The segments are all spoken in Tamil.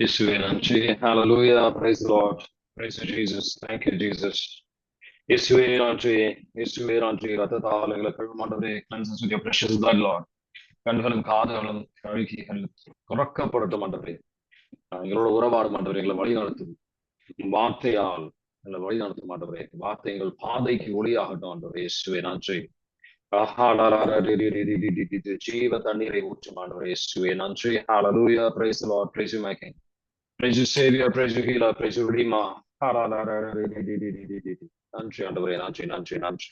இயேசுவே ஹalleluya praise the lord. Praise jesus. Thank you jesus. இயேசுவே இயேசுவே எங்களை கழுமாண்டவரே cleanse us precious blood lord. கண்களும் காதுகளும் கழுகிகள் துறக்கப்படட்டும் ஆண்டவரே எங்களோட உறவாடும் ஆண்டவரே எங்களை வழி நடத்தும் வார்த்தையால் எங்களை வழி நடத்த வார்த்தை எங்கள் பாதைக்கு ஒளியாகட்டும் ஆண்டவரே இயேசுவே நன்றி. ஜீவ தண்ணீரை ஊற்றும் ஆண்டவரே இயேசுவே நன்றி. ஹalleluya praise the lord. Praise you my king. Praise savior savior praise you healer நன்றி ஆண்டவரே நன்றி நன்றி நன்றி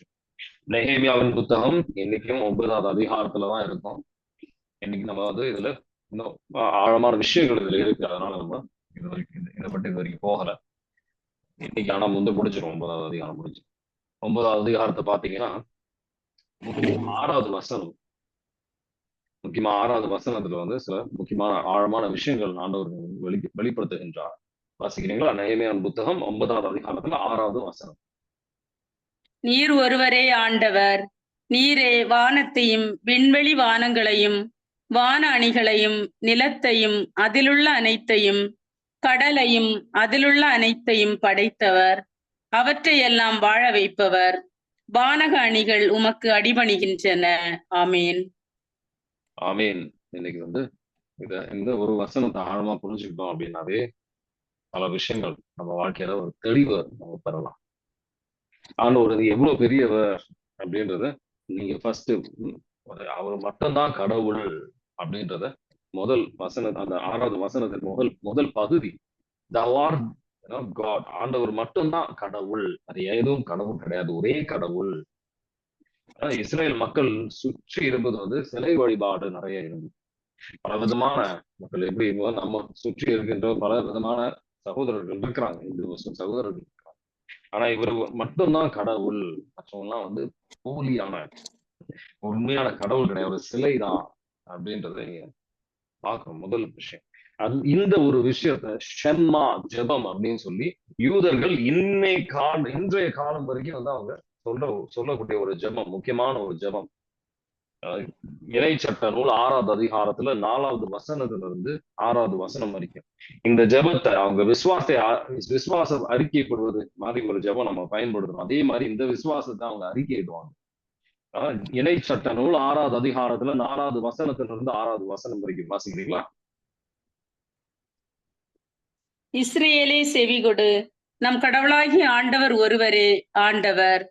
நெஹேமியாவின் புத்தகம் இன்னைக்கும் ஒன்பதாவது அதிகாரத்துல தான் இருக்கும் இன்னைக்கு நம்ம வந்து இதுல இன்னும் ஆழமான விஷயங்கள் இதுல இருக்கு அதனால நம்ம இது வரைக்கும் இதை பற்றி இது வரைக்கும் போகல இன்னைக்கு ஆனா முந்து முடிச்சிடும் ஒன்பதாவது அதிகாரம் முடிச்சு ஒன்பதாவது அதிகாரத்தை பாத்தீங்கன்னா ஆறாவது வசனம் முக்கியமா ஆறாவது வசனத்துல வந்து சில முக்கியமான ஆழமான விஷயங்கள் ஆண்டவர் வெளி வெளிப்படுத்துகின்றார். வாசிக்கிறீங்களா நயமையான புத்தகம் ஒன்பதாவது அதிகாரத்துல ஆறாவது வசனம். நீர் ஒருவரே ஆண்டவர் நீரே வானத்தையும் விண்வெளி வானங்களையும் வான அணிகளையும் நிலத்தையும் அதிலுள்ள அனைத்தையும் கடலையும் அதிலுள்ள அனைத்தையும் படைத்தவர். அவற்றையெல்லாம் வாழ வைப்பவர். வானக அணிகள் உமக்கு அடிபணிகின்றன. ஆமேன். ஆமேன். இன்னைக்கு வந்து இத இந்த ஒரு வசனத்தை ஆழமா புரிஞ்சுக்கிட்டோம் அப்படின்னாவே பல விஷயங்கள் நம்ம வாழ்க்கையில ஒரு தெளிவு நம்ம பெறலாம். ஆண்டவர் இது எவ்வளவு பெரியவர் அப்படின்றத நீங்க ஃபர்ஸ்ட் அவர் மட்டும்தான் கடவுள் அப்படின்றத முதல் வசன அந்த ஆறாவது வசனத்தின் முதல் முதல் பகுதி தவார் காட் ஆண்டவர் மட்டும்தான் கடவுள். அது எதுவும் கடவுள் கிடையாது. ஒரே கடவுள். இஸ்ரேல் மக்கள் சுற்றி இருப்பது வந்து சிலை வழிபாடு நிறைய இருந்தது பல விதமான மக்கள் எப்படி நம்ம சுற்றி இருக்கின்ற பல விதமான சகோதரர்கள் இருக்கிறாங்க. இந்து முஸ்லிம் சகோதரர்கள் இருக்கிறாங்க. ஆனா இவர் மட்டும்தான் கடவுள். மற்றவங்கலாம் வந்து போலியான உண்மையான கடவுள் கிடையாது. ஒரு சிலை தான் அப்படின்றத பார்க்கணும் முதல் விஷயம். அது இந்த ஒரு விஷயத்த ஷெம்மா ஜெபம் அப்படின்னு சொல்லி யூதர்கள் இன்னை கால இன்றைய காலம் வரைக்கும் வந்து அவங்க சொல்ற சொல்லக்கூடிய ஒரு ஜெபம் முக்கியமான ஒரு ஜெபம். இணை சட்ட நூல் ஆறாவது அதிகாரத்துல நாலாவது வசனத்துல இருந்து ஆறாவது வசனம் வரைக்கும். இந்த ஜெபத்தை அவங்க விசுவாசத்தை விசுவாசம் அறிக்கைப்படுவது மாதிரி ஒரு ஜெபம் நம்ம பயன்படுத்துறோம். அதே மாதிரி இந்த விசுவாசத்தை அவங்க அறிக்கையிடுவாங்க. இணை சட்ட நூல் ஆறாவது அதிகாரத்துல நாலாவது வசனத்துல இருந்து ஆறாவது வசனம் வரைக்கும் வாசிக்கிறீங்களா? இஸ்ரேலே செவிகொடு. நம் கடவுளாகி ஆண்டவர் ஒருவரே ஆண்டவர்.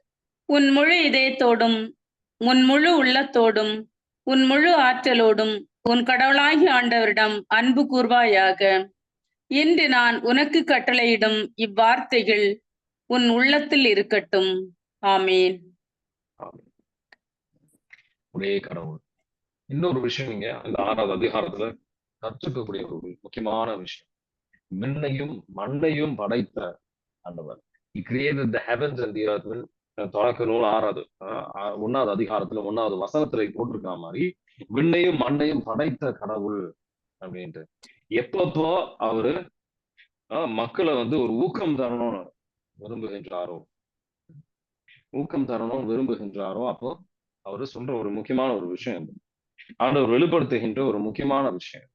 உன் முழு இதயத்தோடும் உன் முழு உள்ளத்தோடும் உன் முழு ஆற்றலோடும் உன் கடவுளாகி ஆண்டவரிடம் அன்பு கூர்வாயாக. இன்று நான் உனக்கு கட்டளையிடும் இவ்வார்த்தைகள் உன் உள்ளத்தில் இருக்கட்டும். ஆமீன். ஒரே கடவுள். இன்னொரு விஷயம் நீங்க அந்த ஆறாவது அதிகாரத்துல கற்றுக்கக்கூடிய ஒரு முக்கியமான விஷயம். மின்னையும் மண்ணையும் படைத்த ஆண்டவர். He created the heavens and the earth. தொடக்க நூல் ஆறாவது ஒன்னாவது அதிகாரத்துல ஒன்னாவது வசனத்துல போட்டிருக்க மாதிரி விண்ணையும் மண்ணையும் படைத்த கடவுள் அப்படின்ட்டு. எப்பப்போ அவரு மக்களை வந்து ஒரு ஊக்கம் தரணும்னு விரும்புகின்றாரோ ஊக்கம் தரணும் விரும்புகின்றாரோ அப்போ அவரு சொல்ற ஒரு முக்கியமான ஒரு விஷயம் ஆண்டவர் வெளிப்படுத்துகின்ற ஒரு முக்கியமான விஷயம்.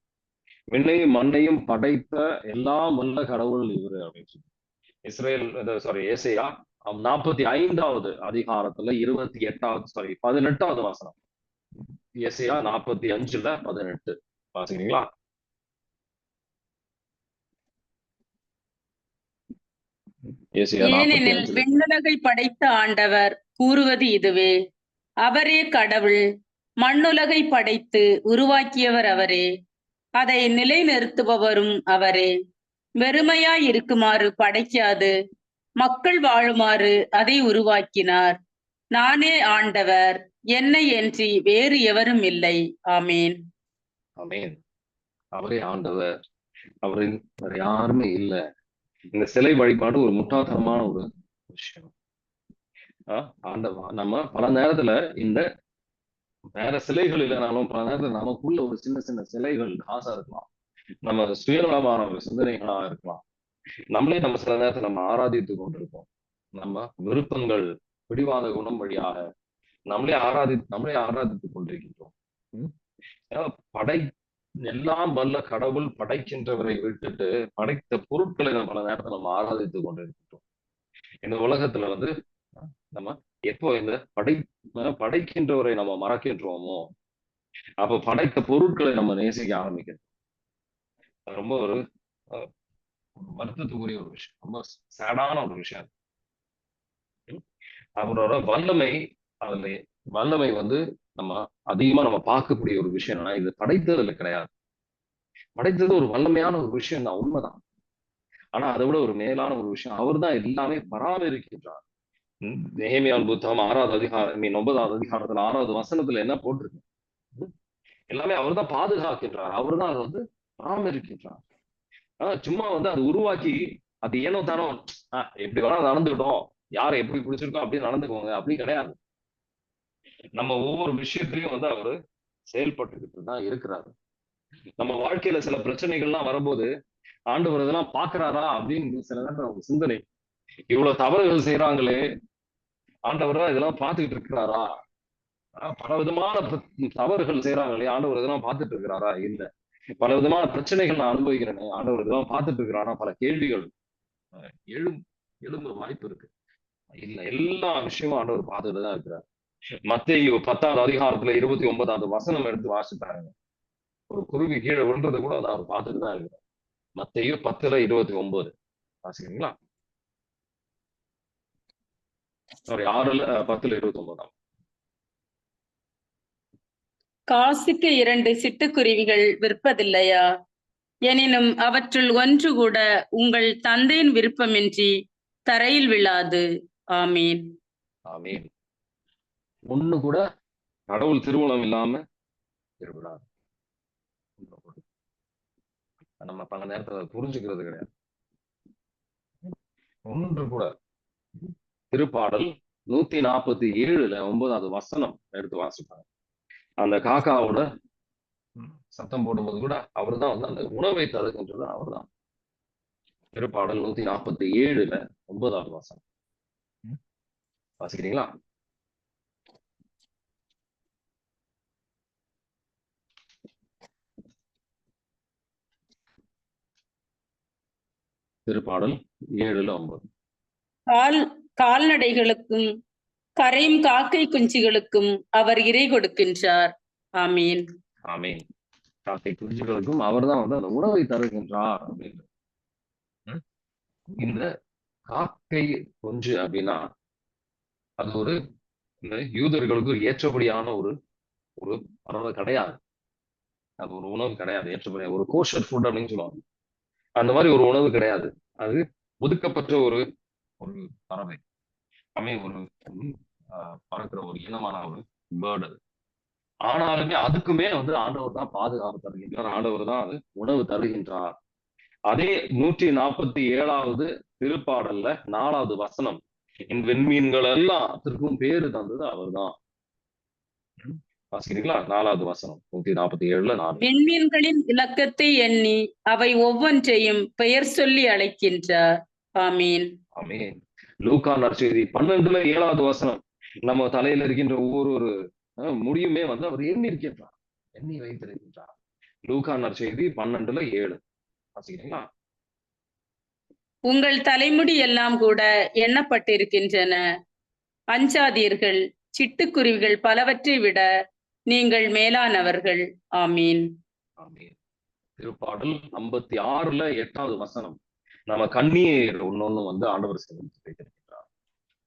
விண்ணையும் மண்ணையும் படைத்த எல்லாம் வல்ல கடவுள் இவரு அப்படின்னு சொல்லி. இஸ்ரேல் சாரி ஏசையா நாற்பத்தி ஐந்தாவது அதிகாரத்துல இருபத்தி எட்டாவது சாரி பதினெட்டாவது வாசனம். எஸ்ஐயா நாற்பத்தி அஞ்சுல பதினெட்டு. வாசிக்கிறீங்களா? ஏனெனில் விண்ணுலகை படைத்த ஆண்டவர் கூறுவது இதுவே. அவரே கடவுள் மண்ணுலகை படைத்து உருவாக்கியவர் அவரே. அதை நிலைநிறுத்துபவரும் அவரே. வெறுமையாய் இருக்குமாறு படைக்காது மக்கள் வாழுமாறு அதை உருவாக்கினார். நானே ஆண்டவர் என்னை என்று வேறு எவரும் இல்லை. ஆமேன். ஆமேன். அவரே ஆண்டவர். அவரின் வேற யாருமே இல்ல. இந்த சிலை வழிபாடு ஒரு முட்டாள்தனமான ஒரு விஷயம். ஆண்டவா நம்ம பல நேரத்துல இந்த வேற சிலைகள் இல்லைனாலும் பல நேரத்துல நமக்குள்ள ஒரு சின்ன சின்ன சிலைகள் ஆசை இருக்கலாம். நம்ம சுயநலமான ஒரு சிந்தனைகளா இருக்கலாம். நம்மளே நம்ம சில நேரத்தை நம்ம ஆராதித்து கொண்டிருக்கோம் நம்ம விருப்பங்கள் பிடிவாத குணம் வழியாக நம்மளே ஆராதி நம்மளே ஆராதித்துக் கொண்டிருக்கின்றோம். படை எல்லாம் வல்ல கடவுள் படைக்கின்றவரை விட்டுட்டு படைத்த பொருட்களை நம்ம பல நேரத்துல நம்ம ஆராதித்துக் கொண்டிருக்கின்றோம். இந்த உலகத்துல வந்து நம்ம எப்போ இந்த படை படைக்கின்றவரை நம்ம மறக்கின்றோமோ அப்ப படைத்த பொருட்களை நம்ம நேசிக்க ஆரம்பிக்கிறோம். ரொம்ப ஒரு அஹ், வருத்தத்துக்குரிய ஒரு விஷயம். ரொம்ப சேடான ஒரு விஷயம். அவரோட வல்லமை அதுல வல்லமை வந்து நம்ம அதிகமா நம்ம பார்க்கக்கூடிய ஒரு விஷயம் என்னன்னா இது படைத்ததுல கிடையாது. படைத்தது ஒரு வல்லமையான ஒரு விஷயம் தான் உண்மைதான். ஆனா அதை விட ஒரு மேலான ஒரு விஷயம் அவர்தான் எல்லாமே பராமரிக்கின்றார். உம் நெகேமியாவின் புத்தகம் ஆறாவது அதிகாரம் mean, ஒன்பதாவது அதிகாரத்துல ஆறாவது வசனத்துல என்ன போட்டிருக்கு? எல்லாமே அவர்தான் பாதுகாக்கின்றார். அவர்தான் அதை வந்து பராமரிக்கின்றார். ஆனா சும்மா வந்து அது உருவாக்கி அது ஏனோ தானோ எப்படி வேணா நடந்துக்கிட்டோம். யாரை எப்படி பிடிச்சிருக்கோம் அப்படி நடந்துக்கோங்க. அப்படி கிடையாது. நம்ம ஒவ்வொரு விஷயத்திலையும் வந்து அவரு செயல்பட்டுக்கிட்டு தான் இருக்கிறாரு. நம்ம வாழ்க்கையில சில பிரச்சனைகள்லாம் வரும்போது ஆண்டவர் இதெல்லாம் பாக்குறாரா அப்படின்னு சில நேரம் அவங்க சிந்தனை. இவ்வளவு தவறுகள் செய்யறாங்களே ஆண்டவரா இதெல்லாம் பார்த்துக்கிட்டு இருக்கிறாரா? பல விதமான தவறுகள் செய்யறாங்களே ஆண்டவர் இதெல்லாம் பார்த்துட்டு இருக்கிறாரா? இல்லை. பல விதமான பிரச்சனைகள் நான் அனுபவிக்கிறேனே ஆண்டவர் இதெல்லாம் பார்த்துட்டு இருக்கிறாரா. பல கேள்விகள் எழும் எழும்ப வாய்ப்பு இருக்கு. இல்ல எல்லா விஷயமும் ஆண்டவர் பார்த்துட்டு தான் இருக்கிறார். மத்திய பத்தாவது அதிகாரத்துல இருபத்தி ஒன்பதாவது வசனம் எடுத்து வாசிச்சு ஒரு குருவி கீழே விழுறதை கூட அதை அவர் பார்த்துட்டு தான் இருக்கிறார். மத்தேயு பத்துல இருபத்தி ஒன்பது. வாசிக்கிறீங்களா? சாரி ஆறுல பத்துல இருபத்தி ஒன்பதாம். காசுக்கு இரண்டு சிட்டுக்குருவிகள் விற்பதில்லையா? எனினும் அவற்றுள் ஒன்று கூட உங்கள் தந்தையின் விருப்பமின்றி தரையில் விழாது. ஆமீன். ஆமீன். ஒண்ணு கூட கடவுள் திருமணம் இல்லாம திருவிழாது நம்ம பல நேரத்துல புரிஞ்சுக்கிறது கிடையாது. ஒன்று கூட. திருப்பாடல் நூத்தி நாற்பத்தி ஏழுல ஒன்பதாவது வசனம் எடுத்து வாசிப்பாங்க. அந்த காக்காவோட சத்தம் போடும்போது கூட அவர்தான் வந்து அந்த உணவை தருகின்றது அவர்தான். திருப்பாடல் நூத்தி நாற்பத்தி ஏழுல ஒன்பதாவது வசனம் வாசிக்கிறீங்களா? திருப்பாடல் ஏழுல ஒன்பது. கால் கால்நடைகளுக்கும் கரையும் காக்கை குஞ்சுகளுக்கும் அவர் இறை கொடுக்கின்றார். ஆமீன். ஆமீன். காக்கை குஞ்சுகளுக்கும் அவர்தான் வந்து அந்த உணவை தருகின்றார் அப்படின்னு. இந்த காக்கை குஞ்சு அப்படின்னா அது ஒரு இந்த யூதர்களுக்கு ஏற்றபடியான ஒரு ஒரு பறவை கிடையாது. அது ஒரு உணவு கிடையாது ஏற்றபடியான ஒரு கோஷர் ஃபுட் அப்படின்னு சொல்லுவாங்க. அந்த மாதிரி ஒரு உணவு கிடையாது. அது ஒதுக்கப்பட்ட ஒரு ஒரு பறவை. அமே ஒரு பறக்கிற ஒரு இனமான ஒரு பேர்டு அது. ஆனாலுமே அதுக்குமே வந்து ஆண்டவர் தான் பாதுகாப்பு தருகின்றார். ஆண்டவர் தான் அது உணவு தருகின்றார்? அதே நூற்றி நாற்பத்தி ஏழாவது திருப்பாடல்ல நாலாவது வசனம் என் வெண்மீன்கள் எல்லாத்திற்கும் பேரு தந்தது அவர்தான். ம், வாசிக்கிறீங்களா? நாலாவது வசனம் நூத்தி நாற்பத்தி ஏழுல நாலு. விண்மீன்களின் இலக்கத்தை எண்ணி அவை ஒவ்வொன்றையும் பெயர் சொல்லி அழைக்கின்றார். ஆமீன். ஆமென். லூக்கா நற்செய்தி பன்னெண்டுல ஏழாவது வசனம். நம்ம தலையில இருக்கின்ற ஒவ்வொரு முடியுமே வந்து அவர் எண்ணி இருக்கின்றார் எண்ணி வைத்திருக்கின்றார். லூக்கா நற்செய்தி பன்னெண்டுல ஏழு. வாசிக்கிறீங்களா? உங்கள் தலைமுடி எல்லாம் கூட எண்ணப்பட்டிருக்கின்றன. அஞ்சாதீர்கள் சிட்டுக்குருவிகள் பலவற்றை விட நீங்கள் மேலானவர்கள். ஆமென். திருப்பாடல் ஐம்பத்தி ஆறுல எட்டாவது வசனம். நம்ம கண்ணீர் ஒன்னொன்னு வந்து ஆண்டவர் சேமித்து வைத்திருக்கிறார்.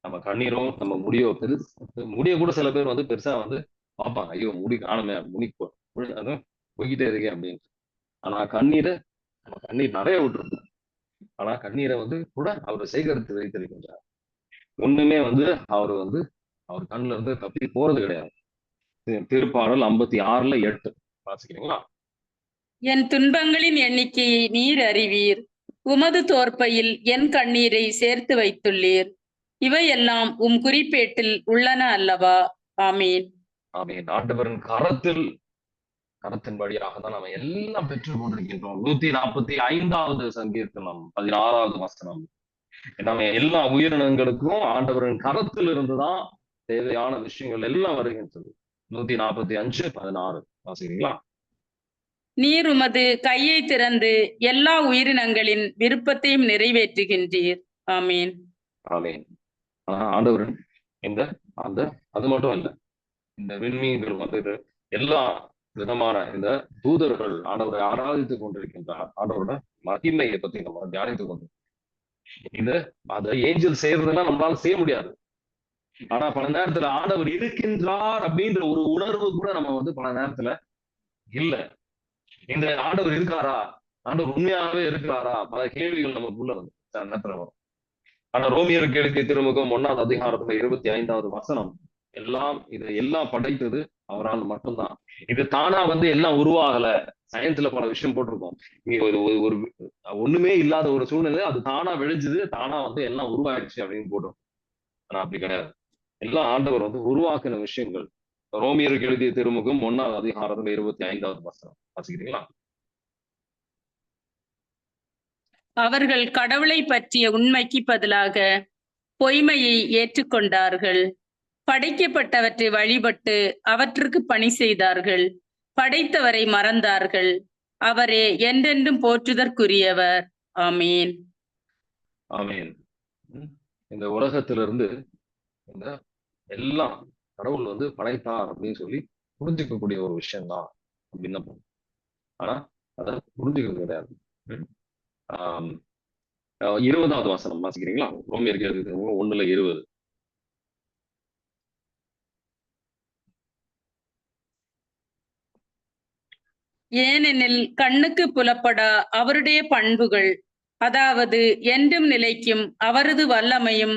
நம்ம கண்ணீரும் நம்ம முடியோ பெருசு முடிய கூட சில பேர் வந்து பெருசா வந்து பார்ப்பாங்க. ஐயோ முடி காணுமே முடி போ- போய்கிட்டே இருக்கேன் அப்படின்னு. ஆனா கண்ணீரை நம்ம கண்ணீர் நிறைய விட்டுருக்கோம். ஆனா கண்ணீரை வந்து கூட அவர் சேகரித்து வைத்திருக்கின்றார். ஒண்ணுமே வந்து அவர் வந்து அவர் கண்ணுல இருந்து தப்பி போறது கிடையாது. திருப்பாடல் ஐம்பத்தி ஆறுல எட்டு. வாசிக்கிறீங்களா? என் துன்பங்களின் எண்ணிக்கையை நீர் அறிவீர். உமது தோற்பையில் என் கண்ணீரை சேர்த்து வைத்துள்ளீர். இவையெல்லாம் உம் குறிப்பேட்டில் உள்ளன அல்லவா? ஆமீன். ஆமீன். ஆண்டவரின் கரத்தில் கரத்தின் வழியாக தான் நம்ம எல்லாம் பெற்றுக் கொண்டிருக்கின்றோம். நூத்தி நாற்பத்தி ஐந்தாவது சங்கீர்த்தனம் பதினாறாவது வசனம். நம்ம எல்லா உயிரினங்களுக்கும் ஆண்டவரின் கரத்தில் இருந்துதான் தேவையான விஷயங்கள் எல்லாம் வருகின்றது. நூத்தி நாற்பத்தி அஞ்சு பதினாறு. வாசிக்கிறீங்களா? நீர் உமது கையை திறந்து எல்லா உயிரினங்களின் விருப்பத்தையும் நிறைவேற்றுகின்றீர். ஆமீன். ஆமீன். ஆனா ஆண்டவர் இந்த அந்த அது மட்டும் இல்ல இந்த விண்மீன்கள் வந்து இது எல்லா விதமான இந்த தூதர்கள் ஆண்டவரை ஆராதித்துக் கொண்டிருக்கின்றார் ஆண்டவரோட மகிமையை பத்தி நம்ம தியானித்துக் கொண்டு இந்த அந்த ஏஞ்சல் செய்யறதெல்லாம் நம்மளால செய்ய முடியாது. ஆனா பல நேரத்துல ஆண்டவர் இருக்கின்றார் அப்படின்ற ஒரு உணர்வு கூட நம்ம வந்து பல நேரத்துல இல்ல. இந்த ஆண்டவர் இருக்காரா? ஆண்டவர் உண்மையாவே இருக்கிறாரா பல கேள்விகள் நமக்குள்ள வந்து நேரத்துல வரும்? ஆனா ரோமியருக்கு எழுதிய திருமுகம் ஒன்னாவது அதிகாரத்துல இருபத்தி ஐந்தாவது வசனம் எல்லாம் இது எல்லாம் படைத்தது அவரால் மட்டும்தான். இது தானா வந்து எல்லாம் உருவாகல. சயின்ஸ்ல பல விஷயம் போட்டிருக்கோம். ஒரு ஒரு- ஒண்ணுமே இல்லாத ஒரு சூழ்நிலை அது தானா விளைஞ்சது தானா வந்து எல்லாம் உருவாயிடுச்சு அப்படின்னு போட்டோம் ஆனா அப்படி கிடையாது. எல்லாம் ஆண்டவர் வந்து உருவாக்கின விஷயங்கள். ரோமியருக்கு எழுதிய திருமுகம் ஒன்னாவது அதிகாரத்துல இருபத்தி ஐந்தாவது வசனம். வாசிக்கிறீங்களா? அவர்கள் கடவுளை பற்றிய உண்மைக்கு பதிலாக பொய்மையை ஏற்றுக்கொண்டார்கள். படைக்கப்பட்டவற்றை வழிபட்டு அவற்றுக்கு பணி செய்தார்கள். படைத்தவரை மறந்தார்கள். அவரே என்றென்றும் போற்றுதற்குரியவர். ஆமீன். ஆமீன். இந்த உலகத்திலிருந்து இந்த எல்லாம் கடவுள் வந்து படைத்தார் அப்படின்னு சொல்லி புரிஞ்சுக்கக்கூடிய ஒரு விஷயம்தான் தான் ஆனா அதை புரிஞ்சுக்கிறது கிடையாது. இருபதாவது வசனம் வாசிக்கிறீங்களா? ரொம்ப இருக்கிறது ஒண்ணுல இருபது. ஏனெனில் கண்ணுக்கு புலப்படா அவருடைய பண்புகள் அதாவது என்றும் நிலைக்கும் அவரது வல்லமையும்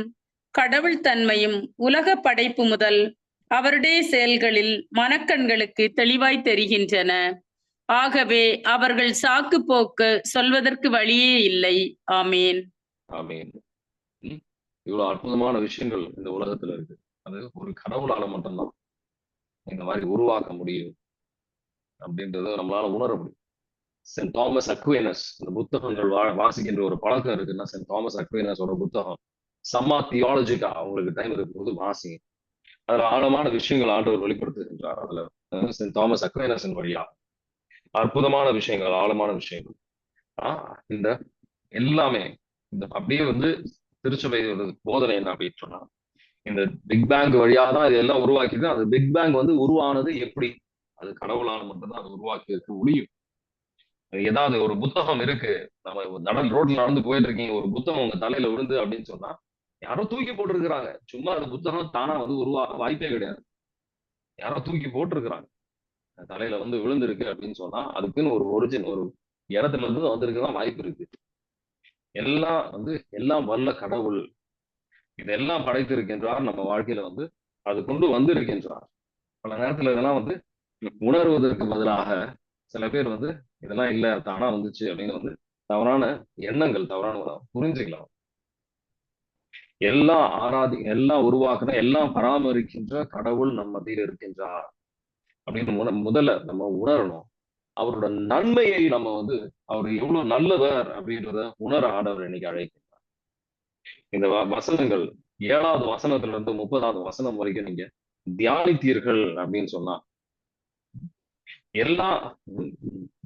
கடவுள் தன்மையும் உலக படைப்பு முதல் அவருடைய செயல்களில் மனக்கண்களுக்கு தெளிவாய் தெரிகின்றன. ஆகவே அவர்கள் சாக்கு போக்கு சொல்வதற்கு வழியே இல்லை. ஆமீன். ஆமேன். இவ்வளவு அற்புதமான விஷயங்கள் இந்த உலகத்துல இருக்கு. அது ஒரு கடவுளால மட்டும்தான் இந்த மாதிரி உருவாக்க முடியும் அப்படின்றத நம்மளால உணர முடியும். சென்ட் தாமஸ் அக்வேனஸ் இந்த புத்தகங்கள் வா வாசிக்கின்ற ஒரு பழக்கம் இருக்குன்னா சென்ட் தாமஸ் அக்வேனஸோட புத்தகம் சம்மா தியாலஜிக்கா அவங்களுக்கு டைம் இருக்கும்போது வாசி. அதுல ஆழமான விஷயங்கள் ஆண்டவர் வெளிப்படுத்துகின்றார். அதுல சென்ட் தாமஸ் அக்வேனஸின் வழியா. அற்புதமான விஷயங்கள் ஆழமான விஷயங்கள். ஆஹ் இந்த எல்லாமே இந்த அப்படியே வந்து திருச்சபை போதனை என்ன அப்படின்னு சொன்னா இந்த பிக் பேங்க் வழியா தான் இது எல்லாம் உருவாக்கிது அந்த பிக் பேங்க் வந்து உருவானது எப்படி? அது கடவுளான மட்டும்தான் அது உருவாக்கி இருக்க முடியும் ஏதாவது ஒரு புத்தகம் இருக்கு. நம்ம நடந்து ரோட்ல நடந்து போயிட்டு இருக்கீங்க. ஒரு புத்தகம் உங்க தலையில விழுந்து அப்படின்னு சொன்னா யாரோ தூக்கி போட்டிருக்கிறாங்க. சும்மா அந்த புத்தகம் தானா வந்து உருவாக வாய்ப்பே கிடையாது. யாரோ தூக்கி போட்டிருக்கிறாங்க. தலையில வந்து விழுந்திருக்கு அப்படின்னு சொன்னா அதுக்குன்னு ஒரு ஒரிஜின் ஒரு இடத்துல இருந்து வந்திருக்குதான் வாய்ப்பு இருக்கு. எல்லாம் வந்து எல்லாம் வல்ல கடவுள். இதெல்லாம் படைத்திருக்கின்றார் நம்ம வாழ்க்கையில வந்து அது கொண்டு வந்திருக்கின்றார். பல நேரத்துல இதெல்லாம் வந்து உணர்வதற்கு பதிலாக சில பேர் வந்து இதெல்லாம் இல்ல தானா வந்துச்சு அப்படின்னு வந்து தவறான எண்ணங்கள் தவறான புரிஞ்சுக்கலாம். எல்லாம் ஆராதி எல்லாம் உருவாக்குற எல்லாம் பராமரிக்கின்ற கடவுள் நம்ம மத்தியில் இருக்கின்றார். அப்படின்னு முத- முதல்ல நம்ம உணரணும். அவரோட நன்மையை நம்ம வந்து அவர் எவ்வளவு நல்லவர் அப்படின்றத உணர ஆடவர் இன்னைக்கு அழைக்கின்றார். இந்த வசனங்கள் ஏழாவது வசனத்துல இருந்து முப்பதாவது வசனம் வரைக்கும் நீங்க தியானித்தீர்கள் அப்படின்னு சொன்னா எல்லா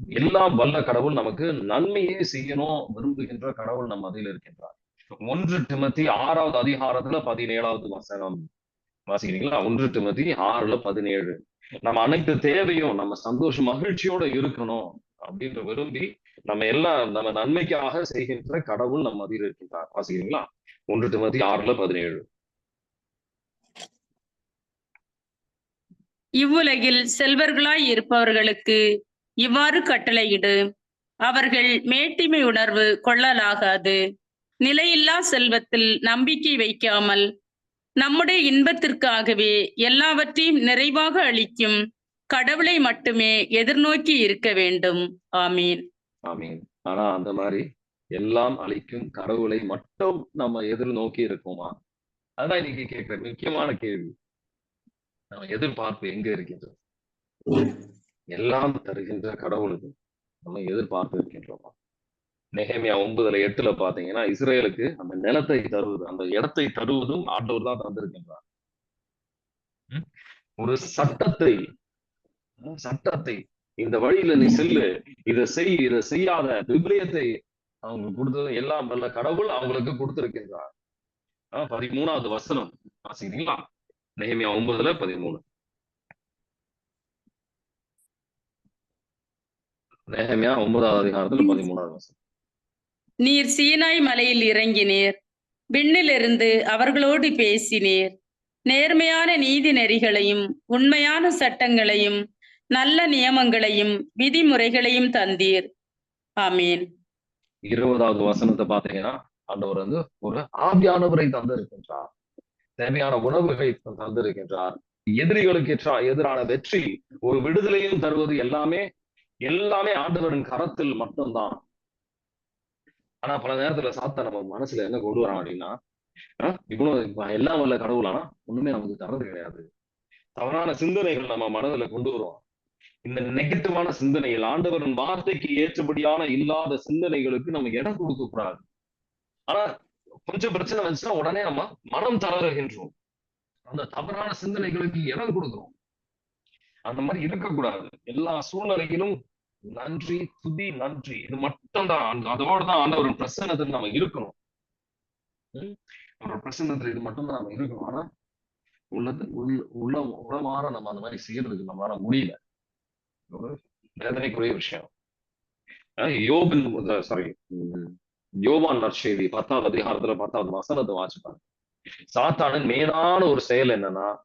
எல்லாம் வல்ல கடவுள் நமக்கு நன்மையே செய்யணும் விரும்புகின்ற கடவுள் நம்ம அதில் இருக்கின்றார். ஒன்று டிமத்தி ஆறாவது அதிகாரத்துல பதினேழாவது வசனம். வாசிக்கிறீங்களா? ஒன்று டிமத்தி ஆறுல பதினேழு. நம்ம அனைத்து தேவையும் நம்ம சந்தோஷம் மகிழ்ச்சியோட இருக்கணும் அப்படின்ற விரும்பி நம்ம எல்லாம் நம்ம நன்மைக்காக செய்கின்ற கடவுள் நம்ம அதில் இருக்கின்றார். வாசிக்கிறீங்களா? ஒன்று டிமத்தி ஆறுல பதினேழு. இவ்வுலகில் செல்வர்களாய் இருப்பவர்களுக்கு இவ்வாறு கட்டளையிடு அவர்கள் மேட்டிமை உணர்வு கொள்ளலாகாது. நிலையில்லா செல்வத்தில் நம்பிக்கை வைக்காமல் நம்முடைய இன்பத்திற்காகவே எல்லாவற்றையும் நிறைவாக அளிக்கும் கடவுளை மட்டுமே எதிர்நோக்கி இருக்க வேண்டும். ஆமீன். ஆமீன். ஆனா அந்த மாதிரி எல்லாம் அளிக்கும் கடவுளை மட்டும் நம்ம எதிர்நோக்கி இருக்கோமா? அதான் இன்னைக்கு கேட்கிற முக்கியமான கேள்வி. நம்ம எதிர்பார்ப்பு எங்க இருக்கின்றது? எல்லாம் தருகின்ற கடவுளுக்கு நம்ம எதிர்பார்ப்பு இருக்கின்றோமா? நெகேமியா ஒன்பதுல எட்டுல பாத்தீங்கன்னா இஸ்ரேலுக்கு அந்த நிலத்தை தருவது அந்த இடத்தை தருவதும் ஆண்டவர் தான் தந்திருக்கின்றார்? ஒரு சட்டத்தை சட்டத்தை இந்த வழியில நீ செல்லு இதை செய் இதை செய்யாத விபரீதத்தை அவங்க கொடுத்தது எல்லாம் வல்ல கடவுள் அவங்களுக்கு கொடுத்திருக்கின்றார். ஆஹ் பதிமூணாவது வசனம். வாசிக்கிறீங்களா? நெகமியா ஒன்பதுல பதிமூணு. நெகமியா ஒன்பதாவது அதிகாரத்துல பதிமூணாவது வசனம். நீர் சீனாய் மலையில் இறங்கினீர். விண்ணிலிருந்து அவர்களோடு பேசினீர். நேர்மையான நீதி நெறிகளையும் உண்மையான சட்டங்களையும் நல்ல நியமங்களையும் விதிமுறைகளையும் தந்தீர். ஆமீன். இருபதாவது வசனத்தை பாத்தீங்கன்னா ஆண்டவர் வந்து ஒரு ஆவியானவரை தந்திருக்கின்றார். தேவையான உணவுகளை தந்திருக்கின்றார். எதிரிகளுக்கு எதிரான வெற்றி ஒரு விடுதலையும் தருவது எல்லாமே எல்லாமே ஆண்டவரின் கரத்தில் மட்டும்தான். ஆனா பல நேரத்துல சாத்தா நம்ம மனசுல என்ன கொண்டு வரோம் அப்படின்னா இவ்வளவு எல்லாம் வல்ல கடவுளானா ஒண்ணுமே நமக்கு தரது கிடையாது. தவறான சிந்தனைகள் நம்ம மனதுல கொண்டு வருவோம் இந்த நெகட்டிவான சிந்தனைகள் ஆண்டவரின் வார்த்தைக்கு ஏற்றபடியான இல்லாத சிந்தனைகளுக்கு நம்ம இடம் கொடுக்க கூடாது. ஆனா கொஞ்சம் பிரச்சனை வந்துச்சுன்னா உடனே நம்ம மனம் தளருகின்றோம். அந்த தவறான சிந்தனைகளுக்கு இடம் கொடுக்கிறோம். அந்த மாதிரி இருக்கக்கூடாது எல்லா சூழ்நிலையிலும் நன்றி துதி நன்றி. இது மட்டும்தான். அந்த- அதோட தான் ஆண்டவரின் பிரசன்னத்தில் நம்ம இருக்கணும். அவரோட பிரசன்னத்தில் இது மட்டும்தான் நம்ம இருக்கணும். ஆனா உள்ளது உள்ள உள்ள உளமாற நம்ம அந்த மாதிரி செய்யறதுக்கு நம்மளால முடியல. வேதனைக்குரிய விஷயம். யோபின் சாரி யோவான் நற்செய்தி பத்தாவது அதிகாரத்துல பத்தாவது வசனத்தை வாசிப்பாங்க சாத்தானின் மேலான ஒரு செயல் என்னன்னா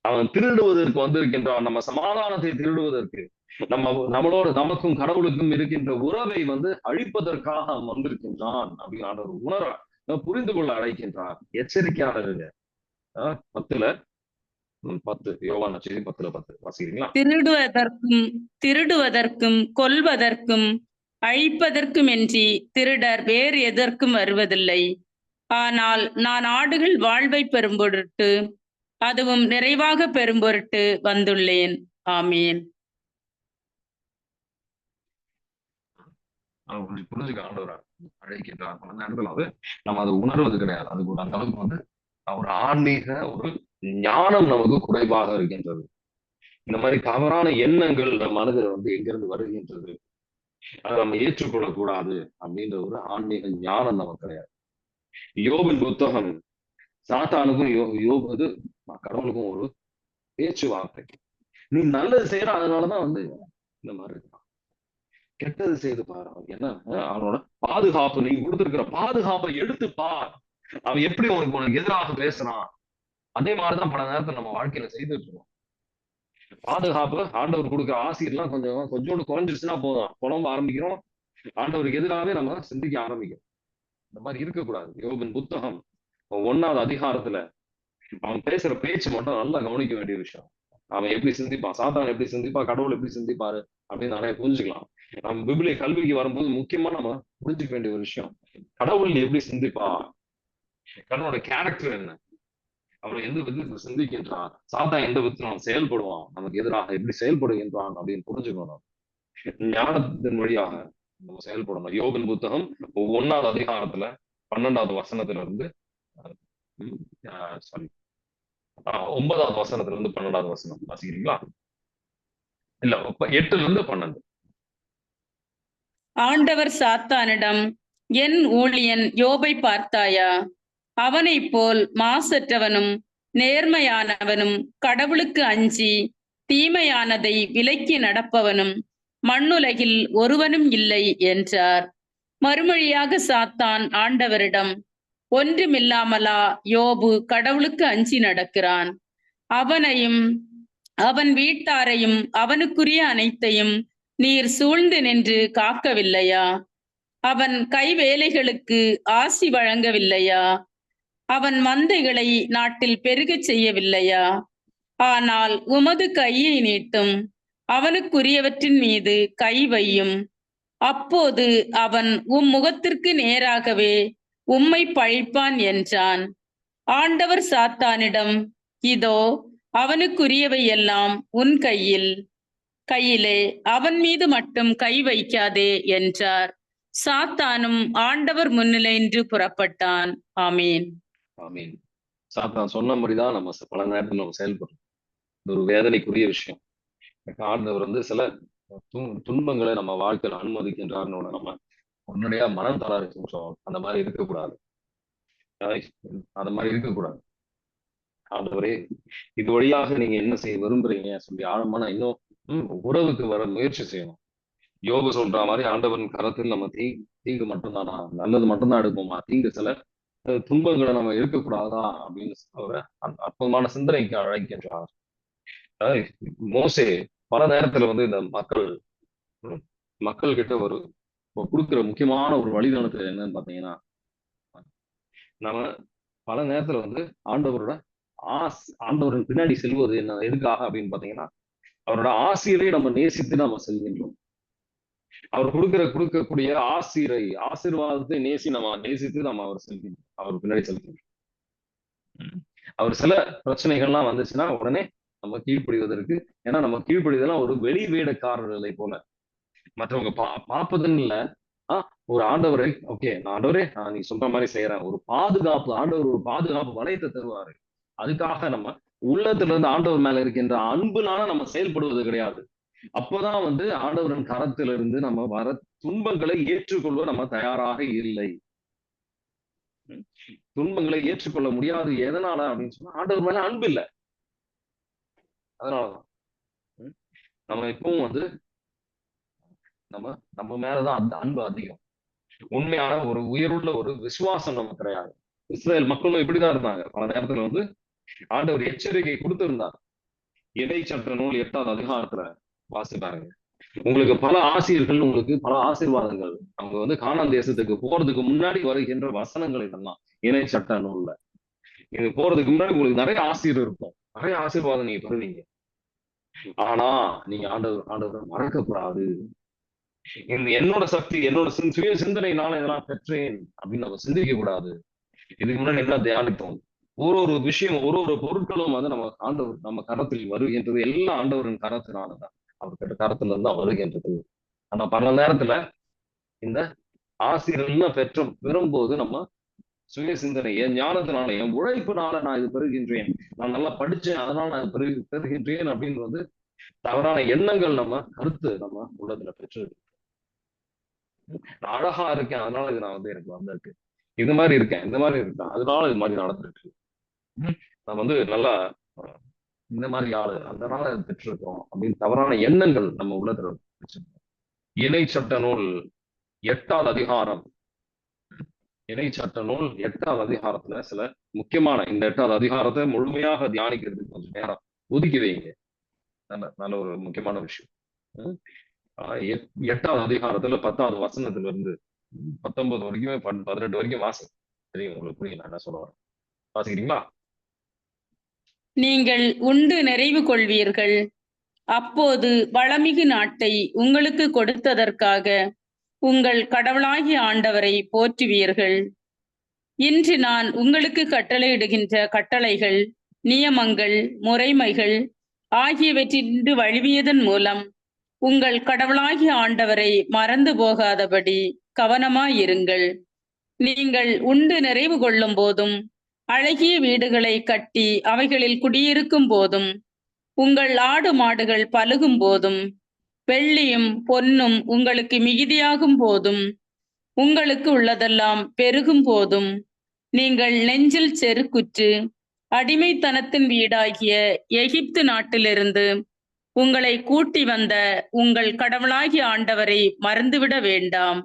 அவன் திருடுவதற்கு வந்திருக்கின்றான் நம்ம சமாதானத்தை திருடுவதற்கு நம்ம நம்மளோட நமக்கும் கடவுளுக்கும் இருக்கின்ற உறவை வந்து அழிப்பதற்காக வந்திருக்கின்றான் அப்படின்னு ஒரு உணர புரிந்து கொள்ள அழைக்கின்றான் எச்சரிக்கையாளருங்க. பத்துல. பத்து. யோவான் செய்தி பத்துல பத்து. வாசிக்கிறீங்களா? திருடுவதற்கும் திருடுவதற்கும் கொல்வதற்கும் அழிப்பதற்குமின்றி திருடர் வேறு எதற்கும் வருவதில்லை. ஆனால் நான் ஆடுகள் வாழ்வை பெறும் பொருட்டு அதுவும் நிறைவாக பெறும் பொருட்டு வந்துள்ளேன். ஆமீன். அவர்களை புரிஞ்சுக்க ஆண்டவர் அழைக்கின்றார் அந்த நேரத்துல நம்ம அதை உணர்வது கிடையாது. அதுக்கு ஒரு அந்த அளவுக்கு வந்து ஒரு ஆன்மீக ஒரு ஞானம் நமக்கு குறைவாக இருக்கின்றது. இந்த மாதிரி தவறான எண்ணங்கள் நம் மனதில் வந்து எங்கிருந்து வருகின்றது? அதை நம்ம ஏற்றுக்கொள்ளக்கூடாது அப்படின்ற ஒரு ஆன்மீக ஞானம் நமக்கு கிடையாது. யோபின் புத்தகம் சாத்தானுக்கும் யோ யோபது கடவுளுக்கும் ஒரு பேச்சுவார்த்தை. நீ நல்லது செய்யற அதனாலதான் வந்து இந்த மாதிரி இருக்கான். கெட்டது செய்து பாரு. அவன் என்ன? அவனோட பாதுகாப்பு நீ கொடுத்துருக்கிற பாதுகாப்பை எடுத்து பார். அவன் எப்படி உனக்கு உனக்கு எதிராக பேசுறான்? அதே மாதிரிதான் பல நேரத்தை நம்ம வாழ்க்கையில செய்துட்டு இருக்கோம். பாதுகாப்பு ஆண்டவர் கொடுக்குற ஆசிரியர்லாம் கொஞ்சம் கொஞ்சோண்டு குறைஞ்சிருச்சுன்னா போதும். புலம்ப ஆரம்பிக்கிறோம். ஆண்டவருக்கு எதிராகவே நம்ம சிந்திக்க ஆரம்பிக்கிறோம். இந்த மாதிரி இருக்கக்கூடாது. யோகன் புத்தகம் ஒன்னாவது அதிகாரத்துல அவன் பேசுற பேச்சு மட்டும் நல்லா கவனிக்க வேண்டிய விஷயம். அவன் எப்படி சிந்திப்பான்? சாத்தான் எப்படி சிந்திப்பா கடவுள் எப்படி சிந்திப்பாரு? அப்படின்னு நிறைய புரிஞ்சுக்கலாம். நம்ம பிபிலிய கல்விக்கு வரும்போது முக்கியமா நம்ம புரிஞ்சுக்க வேண்டிய ஒரு விஷயம். கடவுள் எப்படி சிந்திப்பா கடவுளோட கேரக்டர் என்ன? அவரை எந்த விதத்துல சிந்திக்கின்றான் சாத்தா எந்த விதத்துல அவன் செயல்படுவான்? நமக்கு எதிராக எப்படி செயல்படுகின்றான் அப்படின்னு புரிஞ்சுக்கணும். ஞானத்தின் வழியாக நம்ம செயல்படணும். யோகன் புத்தகம் ஒன்னாவது அதிகாரத்துல பன்னெண்டாவது வசனத்துல இருந்து சாரி ஒன்பதாவது வசனத்துல இருந்து பன்னெண்டாவது வசனம் வாசிக்கிறீங்களா? இல்ல எட்டுல இருந்து பன்னெண்டு. ஆண்டவர் சாத்தானிடம் என் ஊழியன் யோபை பார்த்தாயா? அவனைப் போல் மாசற்றவனும் நேர்மையானவனும் கடவுளுக்கு அஞ்சி தீமையானதை விலக்கி நடப்பவனும் மண்ணுலகில் ஒருவனும் இல்லை என்றார். மறுமொழியாக சாத்தான் ஆண்டவரிடம் ஒன்றுமில்லாமலா யோபு கடவுளுக்கு அஞ்சி நடக்கிறான். அவனையும் அவன் வீட்டாரையும் அவனுக்குரிய அனைத்தையும் நீர் சூழ்ந்து நின்று காக்கவில்லையா? அவன் கைவேலைகளுக்கு ஆசி வழங்கவில்லையா? அவன் மந்தைகளை நாட்டில் பெருகச் செய்யவில்லையா? ஆனால் உமது கையை நீட்டும் அவனுக்குரியவற்றின் மீது கை வையும். அப்போது அவன் உம் முகத்திற்கு நேராகவே உம்மை பழிப்பான் என்றான். ஆண்டவர் சாத்தானிடம் இதோ அவனுக்குரியவை எல்லாம் உன் கையில். கையிலே அவன் மீது மட்டும் கை வைக்காதே என்றார். சாத்தானும் ஆண்டவர் முன்னிலைன்று புறப்பட்டான். ஆமீன். ஆமீன். சாத்தான் சொன்ன மாதிரிதான் நம்ம பல நேரத்துல நம்ம செயல்படுறோம். இது ஒரு வேதனைக்குரிய விஷயம். ஆண்டவர் வந்து சில துன்பங்களை நம்ம வாழ்க்கையில் அனுமதிக்கின்றார்னு நம்ம உடனடியா மனம் தளர இருக்கின்றோம் அந்த மாதிரி இருக்கக்கூடாது. அந்த மாதிரி இருக்கக்கூடாது. ஆண்டவரே இது வழியாக நீங்க என்ன செய்ய விரும்புறீங்க? சொல்லி ஆழமான இன்னும் உறவுக்கு வர முயற்சி செய்யணும். யோக சொல்ற மாதிரி ஆண்டவன் கரத்தில் நம்ம தீ தீங்கு மட்டும்தானா? நல்லது மட்டும்தான் எடுப்போமா? தீங்கு சில துன்பங்களை நம்ம இருக்கக்கூடாதா அப்படின்னு அவரை அந்த அற்புதமான சிந்தனைக்கு அழைக்கின்றார். மோசே பல நேரத்துல வந்து இந்த மக்கள் மக்கள் கிட்ட ஒரு கொடுக்குற முக்கியமான ஒரு வழிகாணத்து என்னன்னு பாத்தீங்கன்னா நம்ம பல நேரத்துல வந்து ஆண்டவரோட ஆஸ் ஆண்டவரின் பின்னாடி செல்வது என்ன எதுக்காக அப்படின்னு பாத்தீங்கன்னா அவரோட ஆசிரியரை நம்ம நேசித்து நம்ம செல்கின்றோம். அவர் கொடுக்கிற கொடுக்கக்கூடிய ஆசிரை ஆசீர்வாதத்தை நேசி நம்ம நேசித்து நம்ம அவர் செல்கின்றோம். அவர் பின்னாடி செல்கின்றோம். அவர் சில பிரச்சனைகள்லாம் வந்துச்சுன்னா உடனே நம்ம கீழ்ப்படிவதற்கு ஏன்னா நம்ம கீழ்ப்படிதெல்லாம் ஒரு வெளி வேடக்காரர்களை போல. மற்றவங்க பா பார்ப்பதுன்னு இல்ல. ஆ ஒரு ஆண்டவரை ஓகே நான் ஆண்டவரே நான் நீ சொல்ற மாதிரி செய்யறேன் ஒரு பாதுகாப்பு ஆண்டவர் ஒரு பாதுகாப்பு வளையத்தை தருவாரு. அதுக்காக நம்ம உள்ளத்துல இருந்து ஆண்டவர் மேல இருக்கின்ற அன்புனால நம்ம செயல்படுவது கிடையாது. அப்பதான் வந்து ஆண்டவரின் கரத்திலிருந்து நம்ம வர துன்பங்களை ஏற்றுக்கொள்ள நம்ம தயாராக இல்லை. துன்பங்களை ஏற்றுக்கொள்ள முடியாது. எதனால அப்படின்னு சொன்னா ஆண்டவர் மேல அன்பு இல்லை. அதனாலதான். நம்ம இப்பவும் வந்து நம்ம நம்ம மேலதான் அந்த அன்பு அதிகம். உண்மையான ஒரு உயிருள்ள ஒரு விசுவாசம் நமக்கு கிடையாது. இஸ்ரேல் மக்களும் இப்படிதான் இருந்தாங்க. பல நேரத்துல வந்து ஆண்டவர் எச்சரிக்கை கொடுத்திருந்தார். இறை சட்ட நூல் எட்டாவது அதிகாரத்துல வாசிப்பாருங்க. உங்களுக்கு பல ஆசிரியர்கள் உங்களுக்கு பல ஆசீர்வாதங்கள். அவங்க வந்து காணான் தேசத்துக்கு போறதுக்கு முன்னாடி வருகின்ற வசனங்கள் இதெல்லாம் இணை சட்ட நூல்ல. இது போறதுக்கு முன்னாடி உங்களுக்கு நிறைய ஆசிரியர் இருக்கும். நிறைய ஆசீர்வாதம் நீங்க பெறுவீங்க ஆனா நீங்க ஆண்டவர் ஆண்டவரை மறக்கக்கூடாது. இந்த என்னோட சக்தி என்னோட சுய சுய சிந்தனையினால இதெல்லாம் பெற்றேன் அப்படின்னு நம்ம சிந்திக்க கூடாது இதுக்கு முன்னாடி என்ன தியானித்தோம்? ஒரு ஒரு விஷயம் ஒரு ஒரு பொருட்களும் வந்து நம்ம ஆண்டவர் நம்ம கரத்தில் வருகின்றது. எல்லாம் ஆண்டவரின் கரத்தினாலதான் அவர்கிட்ட கரத்துல இருந்து வருகின்றது. ஆனா பல நேரத்துல இந்த ஆசிரியர்லாம் பெற்ற பெறும்போது நம்ம சுய சிந்தனை என் ஞானத்தினால என் உழைப்பினால நான் இது பெறுகின்றேன். நான் நல்லா படிச்சேன் அதனால நான் பெரு பெறுகின்றேன் அப்படின்னு வந்து தவறான எண்ணங்கள் நம்ம கருத்து நம்ம உள்ளத்துல பெற்று அழகா இருக்கேன் அதனால இது நான் வந்து எனக்கு வந்திருக்கு. இது மாதிரி இருக்கேன் இந்த மாதிரி இருக்கேன் அதனால இது மாதிரி நடந்துருக்கு. நம்ம வந்து நல்லா இந்த மாதிரி ஆளு அதனால இது பெற்றிருக்கோம் அப்படின்னு தவறான எண்ணங்கள் நம்ம உள்ளத்துல வச்சிருக்கோம். இணை சட்ட நூல் எட்டாவது அதிகாரம். இணை சட்ட நூல் எட்டாவது அதிகாரத்துல சில முக்கியமான இந்த எட்டாவது அதிகாரத்தை முழுமையாக தியானிக்கிறதுக்கு கொஞ்சம் நேரம் ஒதுக்கி வைங்க. நல்ல நல்ல ஒரு முக்கியமான விஷயம். ஆஹ் எட்- எட்டாவது அதிகாரத்துல பத்தாவது வசனத்துல இருந்து பத்தொன்பது வரைக்குமே பதினெட்டு வரைக்கும் வாசி தெரியும் உங்களுக்கு புரியல என்ன சொல்ல வரேன்? வாசிக்கிறீங்களா? நீங்கள் உண்டு நிறைவு கொள்வீர்கள். அப்போது வளமிகு நாட்டை உங்களுக்கு கொடுத்ததற்காக உங்கள் கடவுளாகிய ஆண்டவரை போற்றுவீர்கள். இன்று நான் உங்களுக்கு கட்டளையிடுகின்ற கட்டளைகள் நியமங்கள் முறைமைகள் ஆகியவற்றின்று வழுவியதன் மூலம் உங்கள் கடவுளாகிய ஆண்டவரை மறந்து போகாதபடி கவனமாயிருங்கள். நீங்கள் உண்டு நிறைவு கொள்ளும் போதும் அழகிய வீடுகளை கட்டி அவைகளில் குடியிருக்கும் போதும் உங்கள் ஆடு மாடுகள் பழகும் போதும் வெள்ளியும் பொன்னும் உங்களுக்கு மிகுதியாகும் போதும் உங்களுக்கு உள்ளதெல்லாம் பெருகும் போதும் நீங்கள் நெஞ்சில் செருக்குற்று அடிமைத்தனத்தின் வீடாகிய எகிப்து நாட்டிலிருந்து உங்களை கூட்டி வந்த உங்கள் கடவுளாகிய ஆண்டவரை மறந்துவிட வேண்டாம்.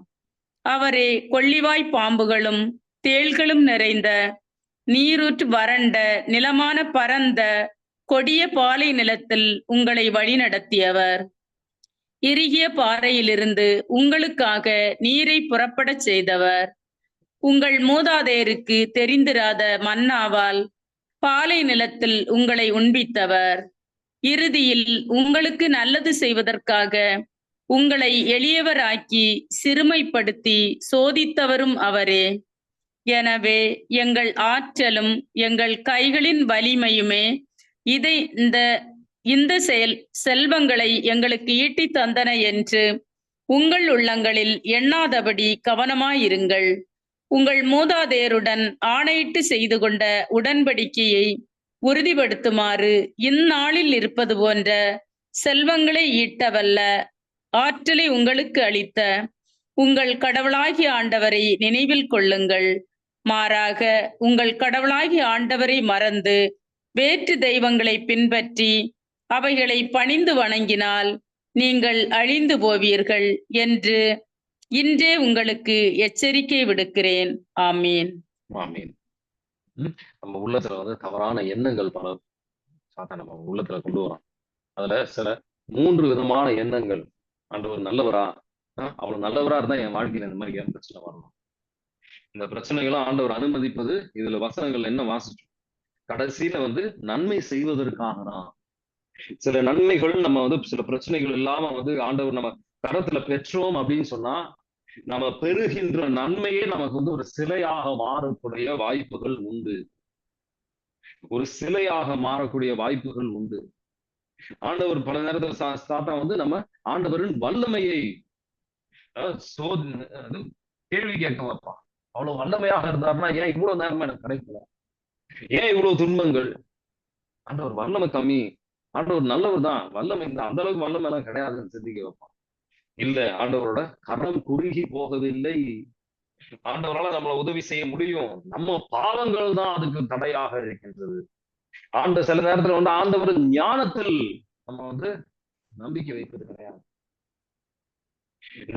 அவரே கொள்ளிவாய் பாம்புகளும் தேள்களும் நிறைந்த நீரூற்று வறண்ட நிலமான பரந்த கொடிய பாலை நிலத்தில் உங்களை வழிநடத்தியவர் இறுகிய பாறையிலிருந்து உங்களுக்காக நீரை புறப்படச் செய்தவர். உங்கள் மூதாதையருக்கு தெரிந்திராத மன்னாவால் பாலை நிலத்தில் உங்களை உண்பித்தவர். இறுதியில் உங்களுக்கு நல்லது செய்வதற்காக உங்களை எளியவராக்கி சிறுமைப்படுத்தி சோதித்தவரும் அவரே. எனவே எங்கள் ஆற்றலும் எங்கள் கைகளின் வலிமையுமே இதை இந்த இந்த செயல் செல்வங்களை எங்களுக்கு ஈட்டி தந்தன என்று உங்கள் உள்ளங்களில் எண்ணாதபடி கவனமாயிருங்கள். உங்கள் மூதாதையருடன் ஆணையிட்டு செய்து கொண்ட உடன்படிக்கையை உறுதிப்படுத்துமாறு இந்நாளில் இருப்பது போன்ற செல்வங்களை ஈட்டவல்ல ஆற்றலை உங்களுக்கு அளித்த உங்கள் கடவுளாகிய ஆண்டவரை நினைவில் கொள்ளுங்கள். மாறாக உங்கள் கடவுளாகிய ஆண்டவரை மறந்து வேற்று தெய்வங்களை பின்பற்றி அவைகளை பணிந்து வணங்கினால் நீங்கள் அழிந்து போவீர்கள் என்று இன்றே உங்களுக்கு எச்சரிக்கை விடுக்கிறேன். ஆமீன். ஆமீன். நம்ம உள்ளத்துல வந்து தவறான எண்ணங்கள் பல சாத்தா நம்ம உள்ளத்துல கொண்டு வரோம் அதுல சில மூன்று விதமான எண்ணங்கள். ஆண்டவர் நல்லவரா? அவ்வளவு நல்லவரா இருந்தா என் வாழ்க்கையில இந்த மாதிரி ஏன் பிரச்சனை வரணும்? இந்த பிரச்சனைகளை ஆண்டவர் அனுமதிப்பது இதுல வசனங்கள் என்ன வாசிச்சோம் கடைசியில வந்து நன்மை செய்வதற்காக தான் சில நன்மைகள் நம்ம வந்து சில பிரச்சனைகள் இல்லாம வந்து ஆண்டவர் நம்ம கரத்துல பெற்றோம் அப்படின்னு சொன்னா நம்ம பெறுகின்ற நன்மையே நமக்கு வந்து ஒரு சிலையாக மாறக்கூடிய வாய்ப்புகள் உண்டு. ஒரு சிலையாக மாறக்கூடிய வாய்ப்புகள் உண்டு. ஆண்டவர் பல நேரத்துல சாத்தா வந்து நம்ம ஆண்டவரின் வல்லமையை அஹ், சோதி கேள்வி கேட்க வைப்பான். அவ்வளவு வல்லமையாக இருந்தாருன்னா ஏன் இவ்வளவு நேரமா எனக்கு கிடைக்கல? ஏன் இவ்வளவு துன்பங்கள்? ஆண்டவர் வல்லமை கம்மி. ஆண்டவர் நல்லவர் தான். வல்லமை இந்த அந்த அளவுக்கு வல்லமை எல்லாம் கிடையாதுன்னு சிந்திக்க வைப்பான். இல்ல ஆண்டவரோட கரம் குறுகி போகவில்லை. ஆண்டவரால நம்மள உதவி செய்ய முடியும். நம்ம பாவங்கள் தான் அதுக்கு தடையாக இருக்கின்றது. ஆண்ட சில நேரத்துல வந்து ஆண்டவர் ஞானத்தில் நம்ம வந்து நம்பிக்கை வைப்பது கிடையாது.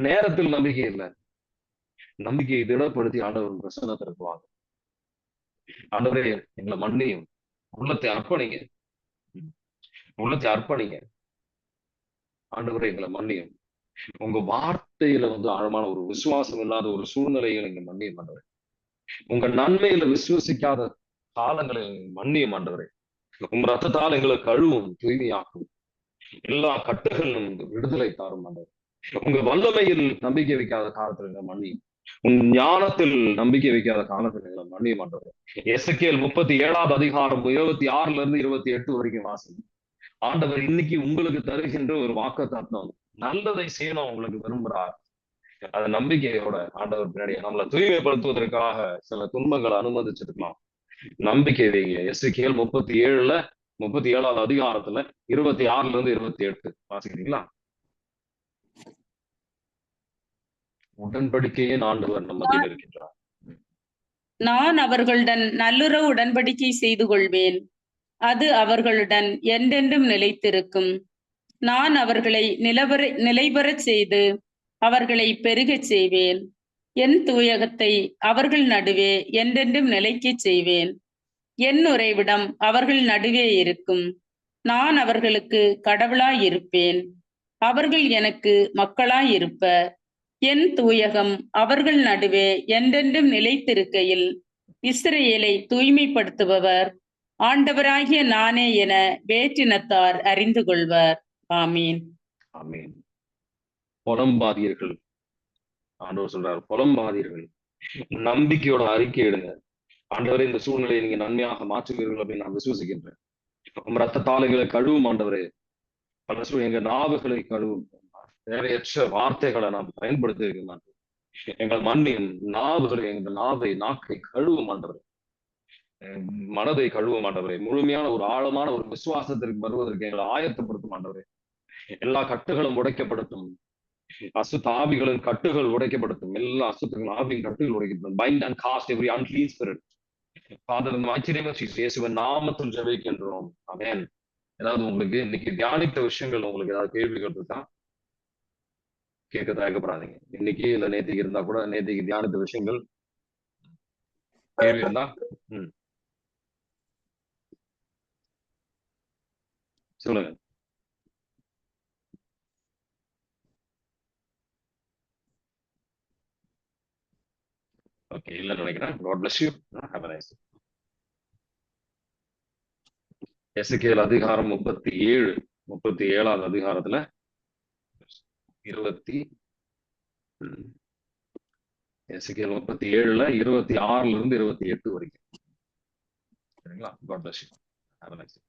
நேரத்தில் நம்பிக்கை இல்லை. நம்பிக்கையை திடப்படுத்தி ஆண்டவர் பிரசன்னத்திற்கு வாங்க ஆண்டவரே எங்களை மன்னியும். உள்ளத்தை அர்ப்பணிங்க. உள்ளத்தை அர்ப்பணிங்க. ஆண்டவரே எங்களை மன்னியும். உங்க வார்த்தையில வந்து ஆழமான ஒரு விசுவாசம் இல்லாத ஒரு சூழ்நிலையை நீங்க மன்னியும் ஆண்டவரே. உங்க நன்மையில விசுவசிக்காத காலங்களை மண்ணியம் ஆண்டவரே. உங்க ரத்தத்தால் எங்களை கழுவும் தூய்மையாக்கும். எல்லா கட்டுகளும் விடுதலை தாரும் ஆண்டவர். உங்க வல்லமையில் நம்பிக்கை வைக்காத காலத்துல எங்களை மன்னியும். உன் ஞானத்தில் நம்பிக்கை வைக்காத காலத்துல எங்களை மன்னியும் ஆண்டவரே முப்பத்தி ஏழாவது அதிகாரம் இருபத்தி ஆறுல இருந்து இருபத்தி எட்டு வரைக்கும் வாசம் ஆண்டவர் இன்னைக்கு உங்களுக்கு தருகின்ற ஒரு வாக்கு தத்துவம் நல்லதை செய்யணும் உங்களுக்கு விரும்புறார். அந்த நம்பிக்கையோட ஆண்டவர் பின்னாடி நம்மளை தூய்மைப்படுத்துவதற்காக சில துன்பங்களை அனுமதிச்சிருக்கலாம். நம்பிக்கை வைங்க. எஸ்கேல் முப்பத்தி ஏழுல முப்பத்தி ஏழாவது அதிகாரத்துல இருபத்தி ஆறுல இருந்து இருபத்தி எட்டு வாசிக்கிறீங்களா? உடன்படிக்கையின் ஆண்டவர் நம்மத்தில் இருக்கின்றார். நான் அவர்களுடன் நல்லுறவு உடன்படிக்கை செய்து கொள்வேன். அது அவர்களுடன் என்றென்றும் நிலைத்திருக்கும். நான் அவர்களை நிலவர நிலைபெறச் செய்து அவர்களை பெருகச் செய்வேன். என் தூயகத்தை அவர்கள் நடுவே என்றென்றும் நிலைக்கச் செய்வேன். என் உறைவிடம் அவர்கள் நடுவே இருக்கும். நான் அவர்களுக்கு கடவுளாய் இருப்பேன். அவர்கள் எனக்கு மக்களாய் இருப்பர். என் தூயகம் அவர்கள் நடுவே என்றென்றும் நிலைத்திருக்கையில் இஸ்ரேலை தூய்மைப்படுத்துபவர் ஆண்டவராகிய நானே என வேற்றினத்தார் அறிந்து கொள்வர். ஆமீன். ஆமீன். புலம்பாதீர்கள். ஆண்டவர் சொல்றார் புலம்பாதீர்கள். நம்பிக்கையோட அறிக்கை எடுங்க. ஆண்டவரே இந்த சூழ்நிலையை நீங்க நன்மையாக மாற்றுவீர்கள் அப்படின்னு நான் விசுவசிக்கின்றேன். ரத்த ரத்தத்தால் கழுவும் ஆண்டவரே. பல சூழ் எங்க நாவுகளை கழுவும். தேவையற்ற வார்த்தைகளை நாம் பயன்படுத்தி மாட்டோம் எங்கள் மண்ணின் நாவுகளை எங்கள் நாவை நாக்கை கழுவ ஆண்டவரே. மனதை கழுவ ஆண்டவரே. முழுமையான ஒரு ஆழமான ஒரு விசுவாசத்திற்கு வருவதற்கு எங்களை ஆயத்தப்படுத்தும் ஆண்டவரே. எல்லா கட்டுகளும் உடைக்கப்படுத்தும் அசுத்த ஆவிகளின் கட்டுகள் உடைக்கப்படுத்தும் எல்லா அசுத்தங்கள் ஆவியின் கட்டுகள் உடைக்கப்படும் bind and cast every unclean spirit father ஆச்சரியமா இயேசுவின் நாமத்தில் ஜெபிக்கின்றோம். அமேன் ஏதாவது உங்களுக்கு இன்னைக்கு தியானித்த விஷயங்கள் உங்களுக்கு ஏதாவது கேள்விகள் இருக்கா கேட்க தயக்கப்படாதீங்க இன்னைக்கு இல்ல நேத்திக்கு இருந்தா கூட நேத்திக்கு தியானித்த விஷயங்கள் கேள்வி இருந்தா ம். சொல்லுங்க. ஓகே இல்ல நினைக்கிறேன். God bless you have a nice எஸ்கேல் அதிகாரம் முப்பத்தி ஏழு முப்பத்தி ஏழாவது அதிகாரத்துல இருபத்தி எஸ்கேல் முப்பத்தி ஏழுல இருபத்தி ஆறுல இருந்து இருபத்தி எட்டு வரைக்கும். சரிங்களா? God bless you have